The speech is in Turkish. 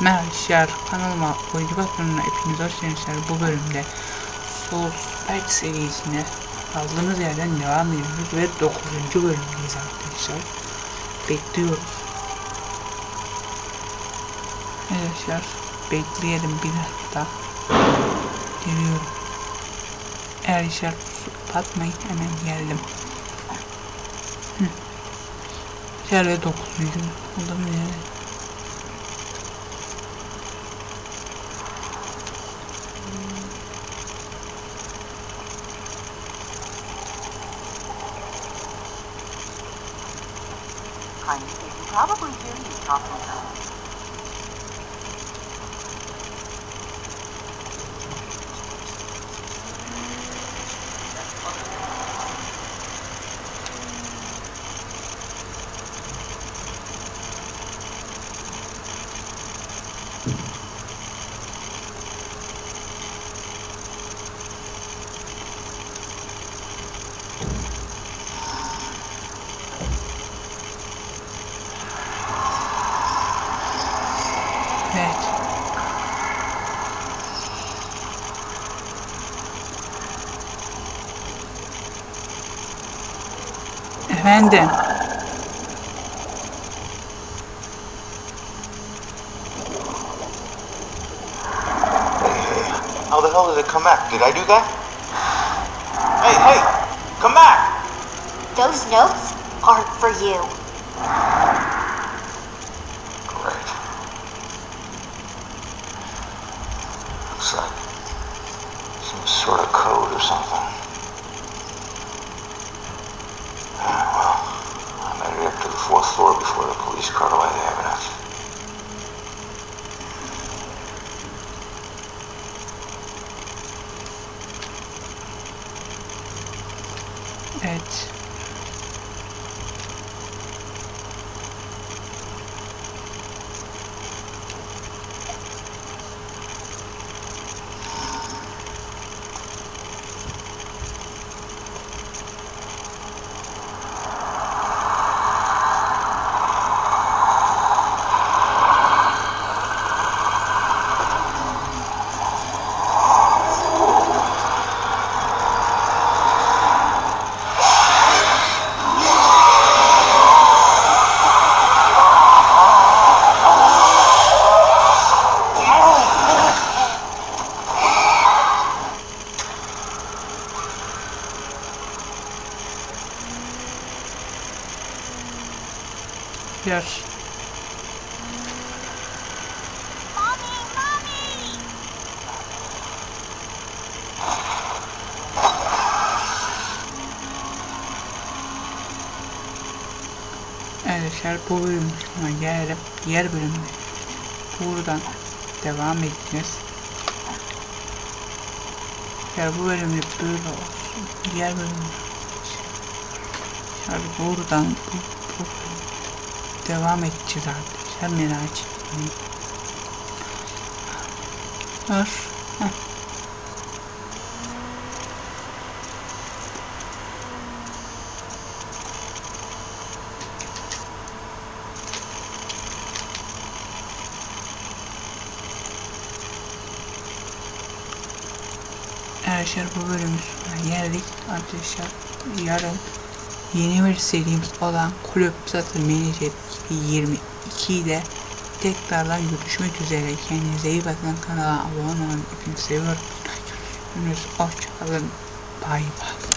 Merhaba arkadaşlar kanalıma oyuncu patronuna hepiniz hoş geldiniz. Bu bölümde Souls Spike serisine kaldığımız yerden devam ediyoruz ve 9. bölümdeyiz arkadaşlar. Bekliyoruz. Arkadaşlar bekleyelim bir dakika. Geliyorum. Arkadaşlar patmayın hemen geldim. Hı. Ve 9. Oldum. You probably travel, Blue Fury Efendim. How the hell did it come back? Did I do that? Hey, hey! Come back! Those notes aren't for you. Great. Looks like some sort of code or something. Floor before the police cart away the evidence. Evet. Biraz Arkadaşlar bu bölüm sonra gelelim. Diğer bölümde buradan devam edeceğiz. Ya bu bölümde böyle olsun. Diğer bölümde Arkadaşlar buradan bu, bu devam edeceğiz arkadaşlar merak etmeyin. Dur. Heh. Arkadaşlar bu bölümün sonuna geldik. Arkadaşlar yarın yeni bir serimiz olan Kulüp Satır Manager 2022 ile tekrardan görüşmek üzere. Kendinize iyi bakın. Kanala abone olun. Hepinizi seviyorum. Hoşçakalın. Bay bay.